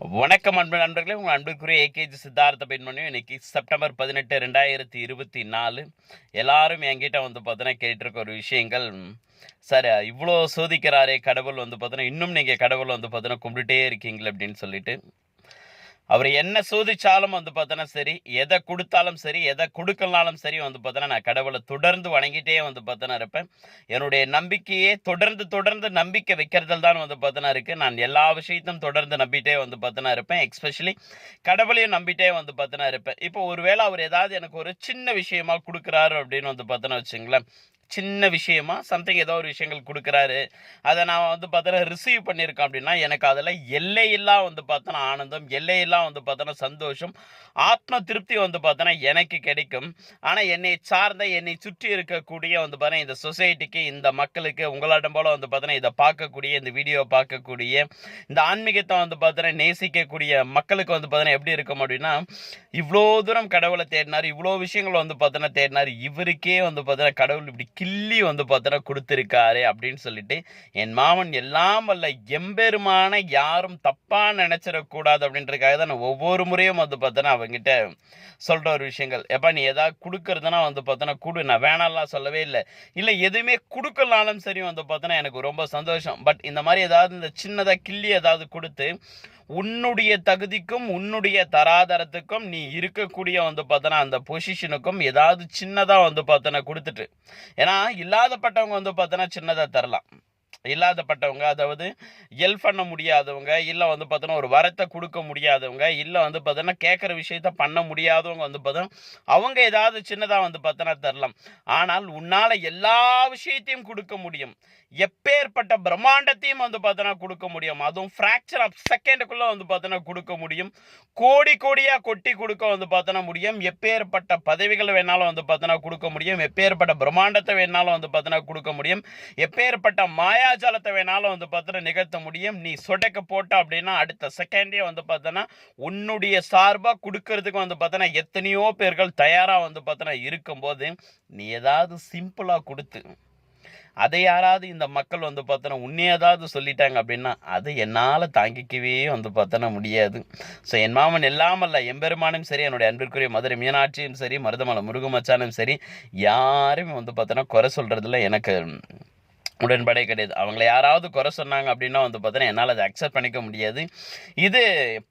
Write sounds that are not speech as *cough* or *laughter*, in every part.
வணக்கம் அன்பு நண்பர்களே உங்கள் அன்புக்குரிய ஏகேஜி சித்தார்த்த பெண்மணியும் இன்னைக்கு செப்டம்பர் பதினெட்டு ரெண்டாயிரத்தி இருபத்தி நாலு. எல்லாரும் என்கிட்ட வந்து பார்த்தீங்கன்னா கேட்டிருக்க ஒரு விஷயங்கள் சார் இவ்வளோ சோதிக்கிறாரே கடவுள் வந்து பார்த்தீங்கன்னா இன்னும் நீங்கள் கடவுள் வந்து பார்த்தீங்கன்னா கும்பிட்டுட்டே இருக்கீங்களே அப்படின்னு சொல்லிட்டு. அவர் என்ன சோதிச்சாலும் வந்து பார்த்தோன்னா சரி எதை கொடுத்தாலும் சரி எதை கொடுக்கலனாலும் சரி வந்து பார்த்தோன்னா நான் கடவுளை தொடர்ந்து வணங்கிட்டே வந்து பார்த்தோன்னா இருப்பேன். என்னுடைய நம்பிக்கையே தொடர்ந்து தொடர்ந்து நம்பிக்கை வைக்கிறதில் தான் வந்து பார்த்தோன்னா இருக்குது நான் எல்லா விஷயத்தையும் தொடர்ந்து நம்பிட்டே வந்து பார்த்தோன்னா இருப்பேன். எக்ஸ்பெஷலி கடவுளையும் நம்பிட்டே வந்து பார்த்தோன்னா இருப்பேன். இப்போ ஒருவேளை அவர் ஏதாவது எனக்கு ஒரு சின்ன விஷயமா கொடுக்குறாரு அப்படின்னு வந்து பார்த்தோன்னா வச்சுங்களேன். சின்ன விஷயமா சம்திங் ஏதோ ஒரு விஷயங்கள் கொடுக்குறாரு அதை நான் வந்து பார்த்தோன்னா ரிசீவ் பண்ணியிருக்கேன் அப்படின்னா எனக்கு அதில் எல்லையெல்லாம் வந்து பார்த்தோன்னா ஆனந்தம் எல்லையெல்லாம் வந்து பார்த்தோன்னா சந்தோஷம் ஆத்ம திருப்தி வந்து பார்த்தோன்னா எனக்கு கிடைக்கும் ஆனால் என்னை சார்ந்த என்னை சுற்றி இருக்கக்கூடிய வந்து பார்த்தீங்கன்னா இந்த சொசைட்டிக்கு இந்த மக்களுக்கு உங்களிடம் போல வந்து பார்த்தோன்னா இதை பார்க்கக்கூடிய இந்த வீடியோ பார்க்கக்கூடிய இந்த ஆன்மீகத்தை வந்து பார்த்தோன்னா நேசிக்கக்கூடிய மக்களுக்கு வந்து பார்த்தோன்னா எப்படி இருக்கும் அப்படின்னா இவ்வளோ தூரம் கடவுளை தேடினார் இவ்வளோ விஷயங்கள் வந்து பார்த்தோன்னா தேடினார் இவருக்கே வந்து பார்த்தோன்னா கடவுள் இப்படி கிள்ளி வந்து பார்த்தோன்னா கொடுத்துருக்காரு அப்படின்னு சொல்லிட்டு என் மாமன் எல்லாம் வல்ல எம்பெருமான யாரும் தப்பாக நினச்சிடக்கூடாது அப்படின்றதுக்காக தான் நான் ஒவ்வொரு முறையும் வந்து பார்த்தோன்னா அவங்ககிட்ட சொல்கிற ஒரு விஷயங்கள். எப்போ நீ எதாவது கொடுக்கறதுனா வந்து பார்த்தோன்னா கொடு நான் வேணாம்லாம் சொல்லவே இல்லை. இல்லை எதுவுமே கொடுக்கலனாலும் சரி வந்து பார்த்தோன்னா எனக்கு ரொம்ப சந்தோஷம். பட் இந்த மாதிரி ஏதாவது இந்த சின்னதாக கிள்ளி ஏதாவது கொடுத்து உன்னுடைய தகுதிக்கும் உன்னுடைய தராதரத்துக்கும் நீ இருக்கக்கூடிய வந்து பார்த்தோன்னா அந்த பொசிஷனுக்கும் ஏதாவது சின்னதாக வந்து பார்த்தோன்னா கொடுத்துட்டு ஏன்னா இல்லாதப்பட்டவங்க வந்து பார்த்தோன்னா சின்னதாக தரலாம். இல்லாதப்பட்டவங்க அதாவது ஹெல்ப் பண்ண முடியாதவங்க இல்லை வந்து பார்த்தோன்னா ஒரு வரத்தை கொடுக்க முடியாதவங்க இல்லை வந்து பார்த்தோன்னா கேட்குற விஷயத்த பண்ண முடியாதவங்க வந்து பார்த்தோன்னா அவங்க ஏதாவது சின்னதாக வந்து பார்த்தோன்னா தரலாம். ஆனால் உன்னால் எல்லா விஷயத்தையும் கொடுக்க முடியும். எப்பேற்பட்ட பிரம்மாண்டத்தையும் வந்து பார்த்தோன்னா கொடுக்க முடியும். அதுவும் ஃப்ராக்சர் ஆஃப் செகண்டுக்குள்ளே வந்து பார்த்தோன்னா கொடுக்க முடியும். கோடி கோடியாக கொட்டி கொடுக்க வந்து பார்த்தோன்னா முடியும். எப்பேற்பட்ட பதவிகளை வேணாலும் வந்து பார்த்தோன்னா கொடுக்க முடியும். எப்பேற்பட்ட பிரம்மாண்டத்தை வேணாலும் வந்து பார்த்தோன்னா கொடுக்க முடியும். எப்பேற்பட்ட மாயாஜாலத்தை வேணாலும் வந்து பார்த்தோன்னா நிகழ்த்த முடியும். நீ சொடக்க போட்ட அப்படின்னா அடுத்த செகண்டே வந்து பார்த்தோன்னா உன்னுடைய சார்பாக கொடுக்கறதுக்கு வந்து பார்த்தோன்னா எத்தனையோ பேர்கள் தயாராக வந்து பார்த்தோன்னா இருக்கும்போது நீ ஏதாவது சிம்பிளாக கொடுத்து அதை யாராவது இந்த மக்கள் வந்து பார்த்தோன்னா உன்னே ஏதாவது சொல்லிட்டாங்க அப்படின்னா அது என்னால் தாங்கிக்கவே வந்து பார்த்தோன்னா முடியாது. ஸோ என் மாமன் இல்லாமல் எம்பெருமானும் சரி என்னுடைய அன்பிற்குரிய மதுரை மீனாட்சியும் சரி மருதமலை முருகமச்சானும் சரி யாருமே வந்து பார்த்தோன்னா குறை சொல்கிறதுல எனக்கு உடன்படை கிடையாது. அவங்கள யாராவது குறை சொன்னாங்க அப்படின்னா வந்து பார்த்தோன்னா என்னால் அதை அக்செப்ட் பண்ணிக்க முடியாது. இது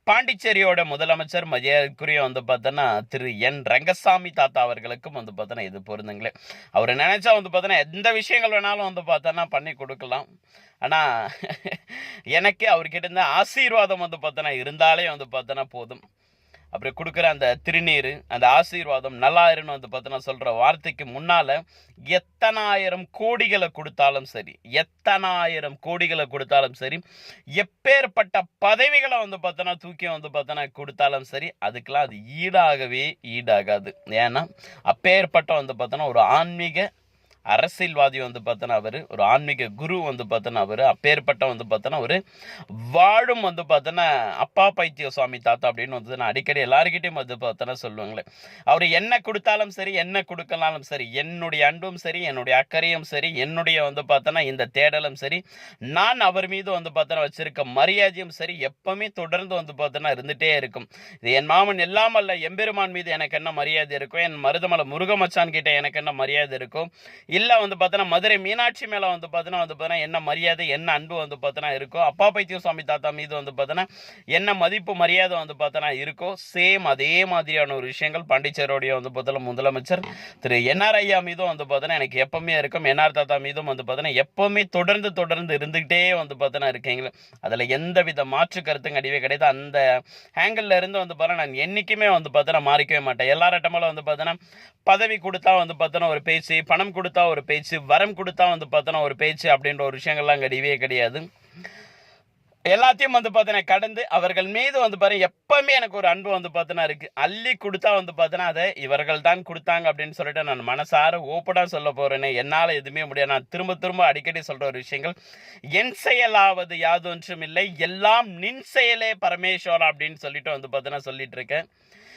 பாண்டிச்சேரியோட முதலமைச்சர் மரியாதைக்குரிய வந்து பார்த்தோன்னா திரு என் ரங்கசாமி தாத்தா அவர்களுக்கும் வந்து பார்த்தோன்னா இது பொருந்துங்களே. அவர் நினச்சா வந்து பார்த்தோன்னா எந்த விஷயங்கள் வேணாலும் வந்து பார்த்தோன்னா பண்ணி கொடுக்கலாம். ஆனால் *laughs* எனக்கு அவர்கிட்ட இருந்த ஆசீர்வாதம் வந்து பார்த்தோன்னா இருந்தாலே வந்து பார்த்தோன்னா போதும். அப்புறம் கொடுக்குற அந்த திருநீர் அந்த ஆசீர்வாதம் நல்லாயிருன்னு வந்து பார்த்தோன்னா சொல்கிற வார்த்தைக்கு முன்னால் எத்தனாயிரம் கோடிகளை கொடுத்தாலும் சரி எத்தனாயிரம் கோடிகளை கொடுத்தாலும் சரி எப்பேற்பட்ட பதவிகளை வந்து பார்த்தோன்னா தூக்கி வந்து பார்த்தோன்னா கொடுத்தாலும் சரி அதுக்கெல்லாம் அது ஈடாகவே ஈடாகாது. ஏன்னா அப்பேற்பட்ட வந்து பார்த்தோன்னா ஒரு ஆன்மீக அரசியல்வாதி வந்து பார்த்தோன்னா அவர் ஒரு ஆன்மீக குரு வந்து பார்த்தோன்னா அவர் அப்பேற்பட்ட வந்து பார்த்தோன்னா ஒரு வாழும் வந்து பார்த்தோன்னா அப்பா பைத்திய சுவாமி தாத்தா அப்படின்னு வந்து நான் அடிக்கடி எல்லாருக்கிட்டையும் வந்து பார்த்தோன்னா சொல்லுவாங்களே. அவர் என்ன கொடுத்தாலும் சரி என்ன கொடுக்கலாலும் சரி என்னுடைய அன்பும் சரி என்னுடைய அக்கறையும் சரி என்னுடைய வந்து பார்த்தோன்னா இந்த தேடலும் சரி நான் அவர் மீது வந்து பார்த்தோன்னா வச்சிருக்க மரியாதையும் சரி எப்பவுமே தொடர்ந்து வந்து பார்த்தோன்னா இருந்துகிட்டே இருக்கும். இது என் மாமன் எல்லாம் அல்ல எம்பெருமான் மீது எனக்கு என்ன மரியாதை இருக்கும் என் மருதமலை முருகமச்சான் கிட்ட எனக்கு என்ன மரியாதை இருக்கும் இல்லை வந்து பார்த்தோன்னா மதுரை மீனாட்சி மேலே வந்து பார்த்தோன்னா வந்து பார்த்தோன்னா என்ன மரியாதை என்ன அன்பு வந்து பார்த்தோன்னா இருக்கோ அப்பா பைத்தியம் சுவாமி தாத்தா மீது வந்து பார்த்தோன்னா என்ன மதிப்பு மரியாதை வந்து பார்த்தோன்னா இருக்கோ சேம் அதே மாதிரியான ஒரு விஷயங்கள் பாண்டிச்சேரியோடைய வந்து பார்த்தோன்னா முதலமைச்சர் திரு என்ஆர் ஐயா மீதும் வந்து பார்த்தோன்னா எனக்கு எப்பவுமே இருக்கும் என்ஆர் தாத்தா மீதும் வந்து பார்த்தோன்னா எப்பவுமே தொடர்ந்து தொடர்ந்து இருந்துக்கிட்டே வந்து பார்த்தோன்னா இருக்கீங்களே அதில் எந்த வித மாற்று கருத்தும் கிடையவே கிடையாது அந்த ஆங்கிளில் இருந்து வந்து பார்த்தோன்னா நான் என்றைக்குமே வந்து பார்த்தோன்னா மாறிக்கவே மாட்டேன் எல்லாரட்டமால வந்து பார்த்தோன்னா பதவி கொடுத்தா வந்து பார்த்தோன்னா ஒரு பேசி பணம் கொடுத்தா ஒரு பேச்சு வரம் கொடுத்தா வந்து பார்த்தோன்னா ஒரு பேச்சு அப்படின்ற ஒரு விஷயங்கள்லாம் கிடையவே கிடையாது. எல்லாத்தையும் வந்து பார்த்தீங்கன்னா கடந்து அவர்கள் மீது வந்து பாருங்க எப்பவுமே எனக்கு ஒரு அன்பு வந்து பார்த்தோன்னா இருக்கு. அள்ளி கொடுத்தா வந்து பார்த்தோன்னா அதை இவர்கள் தான் கொடுத்தாங்க அப்படின்னு சொல்லிட்டு நான் மனசார ஓப்பனாக சொல்ல போறேனே. என்னால் எதுவுமே முடியாது. நான் திரும்ப திரும்ப அடிக்கடி சொல்ற ஒரு விஷயங்கள். என் செயலாவது யாதொன்றும் இல்லை. எல்லாம் நின் செயலே பரமேஸ்வரா அப்படின்னு சொல்லிட்டு வந்து பார்த்தோன்னா சொல்லிட்டு இருக்கேன்.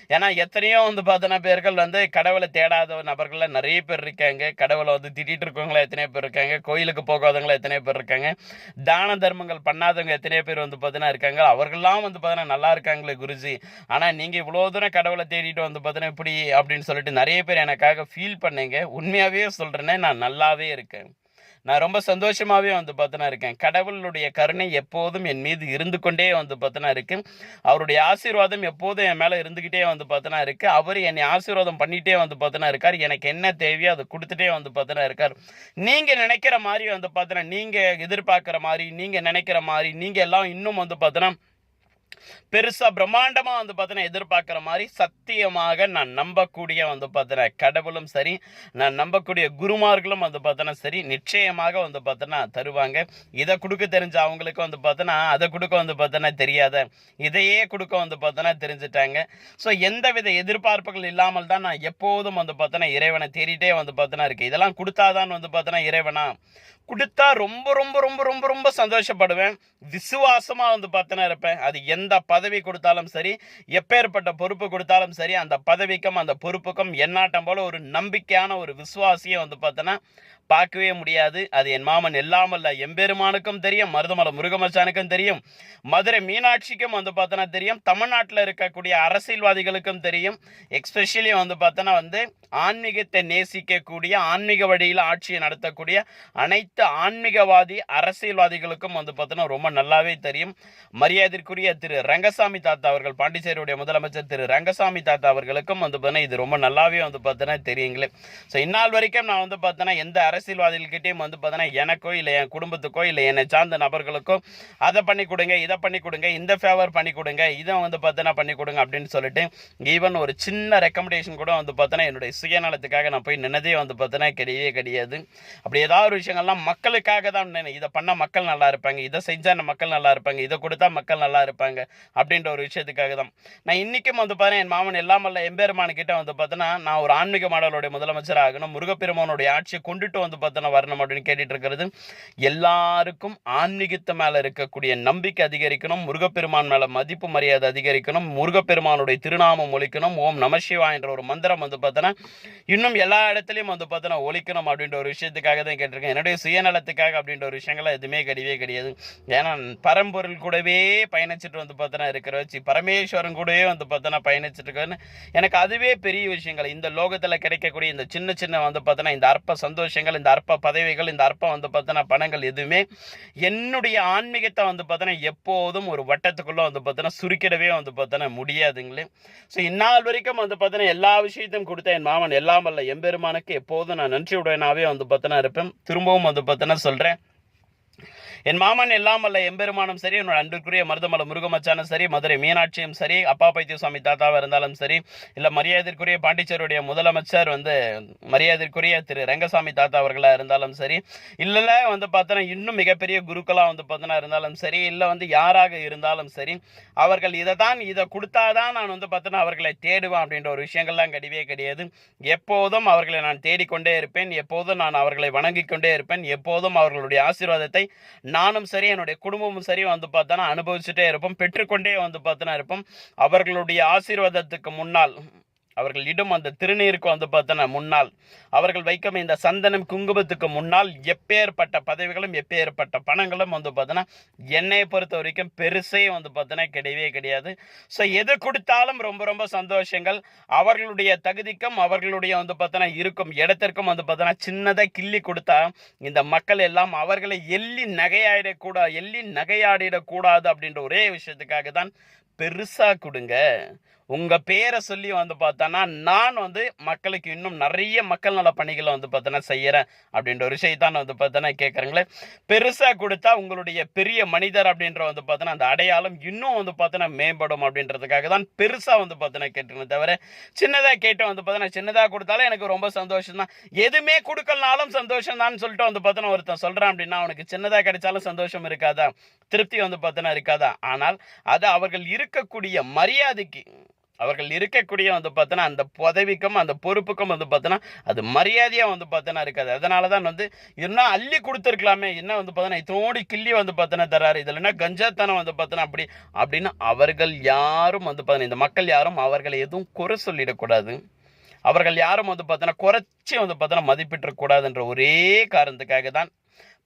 ஏன்னா எத்தனையோ வந்து பார்த்தோன்னா பேர்கள் வந்து கடவுளை தேடாத நபர்கள்ல நிறைய பேர் இருக்காங்க. கடவுளை வந்து திட்டிட்டு இருக்கவங்கள எத்தனையோ பேர் இருக்காங்க. கோயிலுக்கு போகாதவங்களா எத்தனையோ பேர் இருக்காங்க. தான தர்மங்கள் பண்ணாதவங்க எத்தனையோ பேர் வந்து பார்த்தீங்கன்னா இருக்காங்க. அவர்கள்லாம் வந்து பார்த்தீங்கன்னா நல்லா இருக்காங்களே குருஜி. ஆனால் நீங்கள் இவ்வளோ தூரம் கடவுளை தேடிட்டு வந்து பார்த்தீங்கன்னா இப்படி அப்படின்னு சொல்லிட்டு நிறைய பேர் எனக்காக ஃபீல் பண்ணீங்க. உண்மையாகவே சொல்கிறேனே நான் நல்லாவே இருக்கேன். நான் ரொம்ப சந்தோஷமாகவே வந்து பார்த்தனா இருக்கேன். கடவுளுடைய கருணை எப்போதும் என் மீது இருந்து கொண்டே வந்து பார்த்தனா இருக்கு. அவருடைய ஆசீர்வாதம் எப்போதும் என் மேலே இருந்துக்கிட்டே வந்து பார்த்தனா இருக்கு. அவர் என்னை ஆசீர்வாதம் பண்ணிகிட்டே வந்து பார்த்தனா இருக்கார். எனக்கு என்ன தேவையோ அதை கொடுத்துட்டே வந்து பார்த்தனா இருக்கார். நீங்கள் நினைக்கிற மாதிரி வந்து பார்த்தனா நீங்கள் எதிர்பார்க்குற மாதிரி நீங்கள் நினைக்கிற மாதிரி நீங்கள் எல்லாம் இன்னும் வந்து பார்த்தனா பெருசா பிரம்மாண்டமா வந்து பார்த்தீங்கன்னா எதிர்பார்க்குற மாதிரி சத்தியமாக நான் நம்பக்கூடிய வந்து பார்த்தீங்கன்னா கடவுளும் சரி நான் நம்பக்கூடிய குருமார்களும் வந்து பார்த்தோன்னா சரி நிச்சயமாக வந்து பார்த்தோன்னா தருவாங்க. இதை கொடுக்க தெரிஞ்ச அவங்களுக்கு வந்து பார்த்தோன்னா அதை கொடுக்க வந்து பார்த்தோன்னா தெரியாத இதையே கொடுக்க வந்து பார்த்தோன்னா தெரிஞ்சுட்டாங்க. ஸோ எந்தவித எதிர்பார்ப்புகள் இல்லாமல் தான் நான் எப்போதும் வந்து பார்த்தோன்னா இறைவனை தேடிட்டே வந்து பார்த்தோன்னா இருக்கு இதெல்லாம் கொடுத்தாதான் வந்து பார்த்தோன்னா இறைவனா? கொடுத்தா ரொம்ப ரொம்ப ரொம்ப ரொம்ப ரொம்ப சந்தோஷப்படுவேன். விசுவாசமாக வந்து பார்த்தனா இருப்பேன். அது எந்த பதவி கொடுத்தாலும் சரி எப்பேற்பட்ட பொறுப்பு கொடுத்தாலும் சரி அந்த பதவிக்கும் அந்த பொறுப்புக்கும் என்னாட்டம் போல ஒரு நம்பிக்கையான ஒரு விசுவாசியை வந்து பார்த்தனா பார்க்கவே முடியாது. அது என் மாமன் எல்லாமல்ல எம்பெருமானுக்கும் தெரியும் மருதமலை முருகமச்சானுக்கும் தெரியும் மதுரை மீனாட்சிக்கும் வந்து பார்த்தோன்னா தெரியும் தமிழ்நாட்டில் இருக்கக்கூடிய அரசியல்வாதிகளுக்கும் தெரியும். எக்ஸ்பெஷலி வந்து பார்த்தோன்னா வந்து ஆன்மீகத்தை நேசிக்கக்கூடிய ஆன்மீக வழியில் ஆட்சியை நடத்தக்கூடிய அனைத்து ஆன்மீகவாதி அரசியல்வாதிகளுக்கும் வந்து பார்த்தோன்னா ரொம்ப நல்லாவே தெரியும். மரியாதைக்குரிய திரு ரங்கசாமி தாத்தா அவர்கள் பாண்டிச்சேரியுடைய முதலமைச்சர் திரு ரங்கசாமி தாத்தா அவர்களுக்கும் வந்து பார்த்தோன்னா இது ரொம்ப நல்லாவே வந்து பார்த்தோன்னா தெரியுங்களே. ஸோ இந்நாள் வரைக்கும் நான் வந்து பார்த்தோன்னா எந்த அரசியல்வாதிகள்கிட்டையும் வந்து பார்த்தோன்னா எனக்கோ இல்லை என் குடும்பத்துக்கோ இல்லை என்னை சார்ந்த நபர்களுக்கோ அதை பண்ணி கொடுங்க இதை பண்ணி கொடுங்க இந்த ஃபேவர் பண்ணி கொடுங்க இதை வந்து பார்த்தோன்னா பண்ணி கொடுங்க அப்படின்னு சொல்லிட்டு ஈவன் ஒரு சின்ன ரெக்கமெண்டேஷன் கூட வந்து பார்த்தோன்னா என்னுடைய சுயநலத்துக்காக நான் போய் நின்னதே வந்து பார்த்தோன்னா கிடையவே கிடையாது. அப்படி ஏதாவது ஒரு விஷயங்கள்லாம் மக்களுக்காக தான் நினை இதை பண்ணால் மக்கள் நல்லா இருப்பாங்க இதை செஞ்சால் மக்கள் நல்லா இருப்பாங்க இதை கொடுத்தா மக்கள் நல்லா இருப்பாங்க அப்படின்ற ஒரு விஷயத்துக்காக தான். நான் இன்றைக்கும் வந்து பார்த்தேன் என் மாமன் எல்லாமல்ல எம்பெருமான் கிட்ட வந்து பார்த்தோன்னா நான் ஒரு ஆன்மீக மாடலுடைய முதலமைச்சர் ஆகணும் முருகப்பெருமானுடைய ஆட்சியை கொண்டுட்டு வந்து பார்த்தோன்னா வரணும் அப்படின்னு கேட்டுட்டு இருக்கிறது. எல்லாருக்கும் ஆன்மீகத்து மேலே இருக்கக்கூடிய நம்பிக்கை அதிகரிக்கணும் முருகப்பெருமான் மேலே மதிப்பு மரியாதை அதிகரிக்கணும் முருகப்பெருமானுடைய திருநாமம் ஒழிக்கணும் ஓம் நமசிவா என்ற ஒரு மந்திரம் வந்து பார்த்தோன்னா இன்னும் எல்லா இடத்துலையும் வந்து பார்த்தோன்னா ஒழிக்கணும் அப்படின்ற ஒரு விஷயத்துக்காக தான் கேட்டிருக்கேன். என்னுடைய சுயநலத்துக்காக அப்படின்ற ஒரு விஷயங்கள் எதுவுமே கிடையவே கிடையாது. ஏன்னா பரம்பொருள் கூடவே பயணிச்சுட்டு வந்து பார்த்தோன்னா இருக்கிற வச்சு பரமேஸ்வரன் கூடவே வந்து பார்த்தோன்னா பயணிச்சுட்டு இருக்கேன்னு எனக்கு அதுவே பெரிய விஷயங்கள். இந்த லோகத்தில் கிடைக்கக்கூடிய இந்த சின்ன சின்ன வந்து பார்த்தோன்னா இந்த அற்ப சந்தோஷங்கள் இந்த அற்ப பதவிகள் இந்த அற்ப வந்து பார்த்தோன்னா பணங்கள் எதுவுமே என்னுடைய ஆன்மீகத்தை வந்து பார்த்தோன்னா எப்போதும் ஒரு வட்டத்துக்குள்ளே வந்து பார்த்தோன்னா சுருக்கிடவே வந்து பார்த்தோன்னா முடியாதுங்களே. ஸோ இந்நாள் வரைக்கும் வந்து பார்த்தோன்னா எல்லா விஷயத்தையும் கொடுத்த என் மாமன். எல்லாம் வல்ல எம்பெருமானுக்கு எப்போதும் நான் நன்றியுடனாவே வந்து பார்த்தோன்னா இருப்பேன். திரும்பவும் வந்து பார்த்தோன்னா சொல்கிறேன் என் மாமன் எல்லாம் அல்ல எம்பெருமானும் சரி என்னோட அன்பிற்குரிய மருதமலை முருகமச்சானும் சரி மதுரை மீனாட்சியும் சரி அப்பா பைத்திய சுவாமி தாத்தாவாக இருந்தாலும் சரி இல்லை மரியாதைக்குரிய பாண்டிச்சேரியுடைய முதலமைச்சர் வந்து மரியாதைக்குரிய திரு ரங்கசாமி தாத்தா அவர்களாக இருந்தாலும் சரி இல்லைல்ல வந்து பார்த்தோன்னா இன்னும் மிகப்பெரிய குருக்களாக வந்து பார்த்தோன்னா இருந்தாலும் சரி இல்லை வந்து யாராக இருந்தாலும் சரி அவர்கள் இதை தான் இதை கொடுத்தாதான் நான் வந்து பார்த்தோன்னா அவர்களை தேடுவேன் அப்படின்ற ஒரு விஷயங்கள்லாம் கிடையவே கிடையாது. எப்போதும் அவர்களை நான் தேடிக்கொண்டே இருப்பேன் எப்போதும் நான் அவர்களை வணங்கிக்கொண்டே இருப்பேன் எப்போதும் அவர்களுடைய ஆசீர்வாதத்தை நானும் சரி என்னுடைய குடும்பமும் சரி வந்து பார்த்தோன்னா அனுபவிச்சுட்டே இருப்போம். பெற்றுக்கொண்டே வந்து பார்த்தோன்னா இருப்போம். அவர்களுடைய ஆசீர்வாதத்துக்கு முன்னால் அவர்களிடம் அந்த திருநீருக்கு வந்து பார்த்தோன்னா முன்னால். அவர்கள் வைக்கும் இந்த சந்தனம் குங்குமத்துக்கு முன்னால் எப்பேற்பட்ட பதவிகளும் எப்பேற்பட்ட பணங்களும் வந்து பார்த்தோன்னா என்னை பொறுத்த வரைக்கும் பெருசே வந்து பார்த்தோன்னா கிடையவே கிடையாது. ஸோ எது கொடுத்தாலும் ரொம்ப ரொம்ப சந்தோஷங்கள். அவர்களுடைய தகுதிக்கும் அவர்களுடைய வந்து பார்த்தோன்னா இருக்கும் இடத்திற்கும் வந்து பார்த்தோன்னா சின்னதாக கிள்ளி கொடுத்தா இந்த மக்கள் எல்லாம் அவர்களை எள்ளி நகையாடிடக்கூடாது எள்ளி நகையாடிடக்கூடாது அப்படின்ற ஒரே விஷயத்துக்காக தான் பெருசாக கொடுங்க. உங்கள் பேரை சொல்லி வந்து பார்த்தோன்னா நான் வந்து மக்களுக்கு இன்னும் நிறைய மக்கள் நல பணிகளை வந்து பார்த்தோன்னா செய்கிறேன் அப்படின்ற ஒரு விஷயத்தான் வந்து பார்த்தோன்னா கேட்குறங்களே பெருசாக கொடுத்தா உங்களுடைய பெரிய மனிதர் அப்படின்ற வந்து பார்த்தோன்னா அந்த அடையாளம் இன்னும் வந்து பார்த்தோன்னா மேம்படும் அப்படின்றதுக்காக தான் பெருசாக வந்து பார்த்தோன்னா கேட்டுருந்தேன் தவிர சின்னதாக கேட்டு வந்து பார்த்தோன்னா சின்னதாக கொடுத்தாலும் எனக்கு ரொம்ப சந்தோஷம் தான் எதுவுமே கொடுக்கலனாலும் சந்தோஷம் தான் சொல்லிட்டு வந்து பார்த்தோன்னா ஒருத்தன் சொல்கிறான் அப்படின்னா அவனுக்கு சின்னதாக கிடைச்சாலும் சந்தோஷம் இருக்காதா? திருப்தி வந்து பார்த்தோன்னா இருக்காதா? ஆனால் அது அவர்கள் இருக்கக்கூடிய மரியாதைக்கு அவர்கள் இருக்கக்கூடிய வந்து பார்த்தோன்னா அந்த பதவிக்கும் அந்த பொறுப்புக்கும் வந்து பார்த்தோன்னா அது மரியாதையாக வந்து பார்த்தோன்னா இருக்காது. அதனால தான் வந்து இன்னும் அள்ளி கொடுத்துருக்கலாமே என்ன வந்து பார்த்தோன்னா இத்தோடி கிள்ளி வந்து பார்த்தோன்னா தராரு இதில் என்ன கஞ்சாத்தனம் வந்து பார்த்தோன்னா அப்படி அப்படின்னு அவர்கள் யாரும் வந்து பார்த்தோன்னா இந்த மக்கள் யாரும் அவர்களை எதுவும் குறை சொல்லிடக்கூடாது. அவர்கள் யாரும் வந்து பார்த்தோன்னா குறைச்சி வந்து பார்த்தோன்னா மதிப்பிட்டுறக்கூடாதுன்ற ஒரே காரணத்துக்காக தான்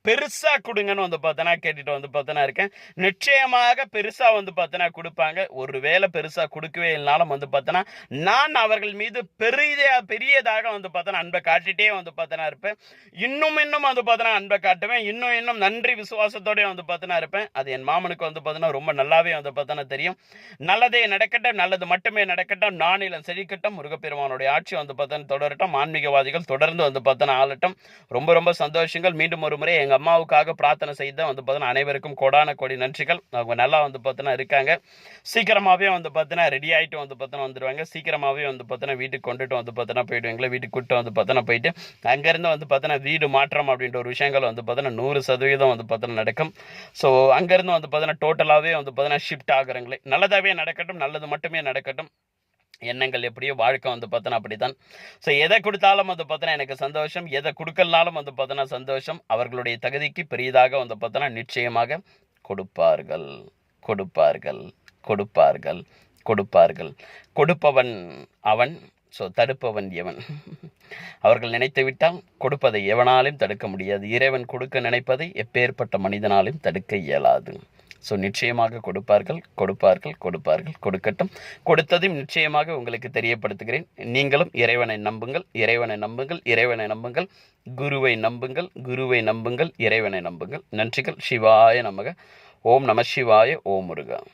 பெருசா கொடுங்கன்னு வந்து பார்த்தோன்னா கேட்டுட்டு வந்து பார்த்தோன்னா இருக்கேன் நிச்சயமாக பெருசா வந்து பார்த்தோன்னா கொடுப்பாங்க ஒரு வேலை பெருசா கொடுக்கவே இல்லைனாலும் வந்து பார்த்தோன்னா நான் அவர்கள் மீது பெரிய பெரியதாக வந்து பார்த்தோன்னா அன்பை காட்டிட்டே வந்து பார்த்தோன்னா இருப்பேன் இன்னும் இன்னும் வந்து பார்த்தோன்னா அன்பை காட்டுவேன் இன்னும் இன்னும் நன்றி விசுவாசத்தோடய வந்து பார்த்தோன்னா இருப்பேன் அது என் மாமனுக்கு வந்து பார்த்தோன்னா ரொம்ப நல்லாவே வந்து பார்த்தோன்னா தெரியும் நல்லதே நடக்கட்டும் நல்லது மட்டுமே நடக்கட்டும் நானிலம் செழிக்கட்டும் முருகப்பெருமானுடைய ஆட்சி வந்து பார்த்தோன்னா தொடரட்டும் ஆன்மீகவாதிகள் தொடர்ந்து வந்து பார்த்தோன்னா ஆளட்டும் ரொம்ப ரொம்ப சந்தோஷங்கள் மீண்டும் ஒரு முறை எங்கள் அம்மாவுக்காக பிரார்த்தனை செய்த வந்து பார்த்தோன்னா அனைவருக்கும் கோடான கோடி நன்றிகள் அவங்க நல்லா வந்து பார்த்தோன்னா இருக்காங்க சீக்கிரமாகவே வந்து பார்த்தீங்கன்னா ரெடி ஆகிட்டு வந்து பார்த்தோன்னா வந்துடுவாங்க சீக்கிரமாகவே வந்து பார்த்தோன்னா வீட்டுக்கு கொண்டுட்டு வந்து பார்த்தோன்னா போயிடுவாங்களே வீட்டுக்கு கூட்டு வந்து பார்த்தோன்னா போயிட்டு அங்கேருந்து வந்து பார்த்தோன்னா வீடு மாற்றம் அப்படின்ற ஒரு விஷயங்கள் வந்து பார்த்தோன்னா நூறு சதவீதம் வந்து பார்த்தோன்னா நடக்கும் ஸோ அங்கேருந்து வந்து பார்த்தோன்னா டோட்டலாகவே வந்து பார்த்தோன்னா ஷிஃப்ட் ஆகுறங்களே நல்லதாகவே நடக்கட்டும் நல்லது மட்டுமே நடக்கட்டும் எண்ணங்கள் எப்படியோ வாழ்க்கை வந்து பார்த்தோன்னா அப்படி தான் ஸோ எதை கொடுத்தாலும் வந்து பார்த்தோன்னா எனக்கு சந்தோஷம் எதை கொடுக்கலனாலும் வந்து பார்த்தோன்னா சந்தோஷம். அவர்களுடைய தகுதிக்கு பெரியதாக வந்து பார்த்தோன்னா நிச்சயமாக கொடுப்பார்கள் கொடுப்பார்கள் கொடுப்பார்கள் கொடுப்பார்கள். கொடுப்பவன் அவன் ஸோ தடுப்பவன் எவன்? அவர்கள் நினைத்து விட்டால் கொடுப்பதை எவனாலும் தடுக்க முடியாது. இறைவன் கொடுக்க நினைப்பதை எப்பேற்பட்ட மனிதனாலும் தடுக்க இயலாது. ஸோ நிச்சயமாக கொடுப்பார்கள் கொடுப்பார்கள் கொடுப்பார்கள் கொடுக்கட்டும். கொடுத்ததையும் நிச்சயமாக உங்களுக்கு தெரியப்படுத்துகிறேன். நீங்களும் இறைவனை நம்புங்கள் இறைவனை நம்புங்கள் இறைவனை நம்புங்கள் குருவை நம்புங்கள் குருவை நம்புங்கள் இறைவனை நம்புங்கள். நன்றிகள். சிவாய நமக. ஓம் நம சிவாய ஓம் முருகா.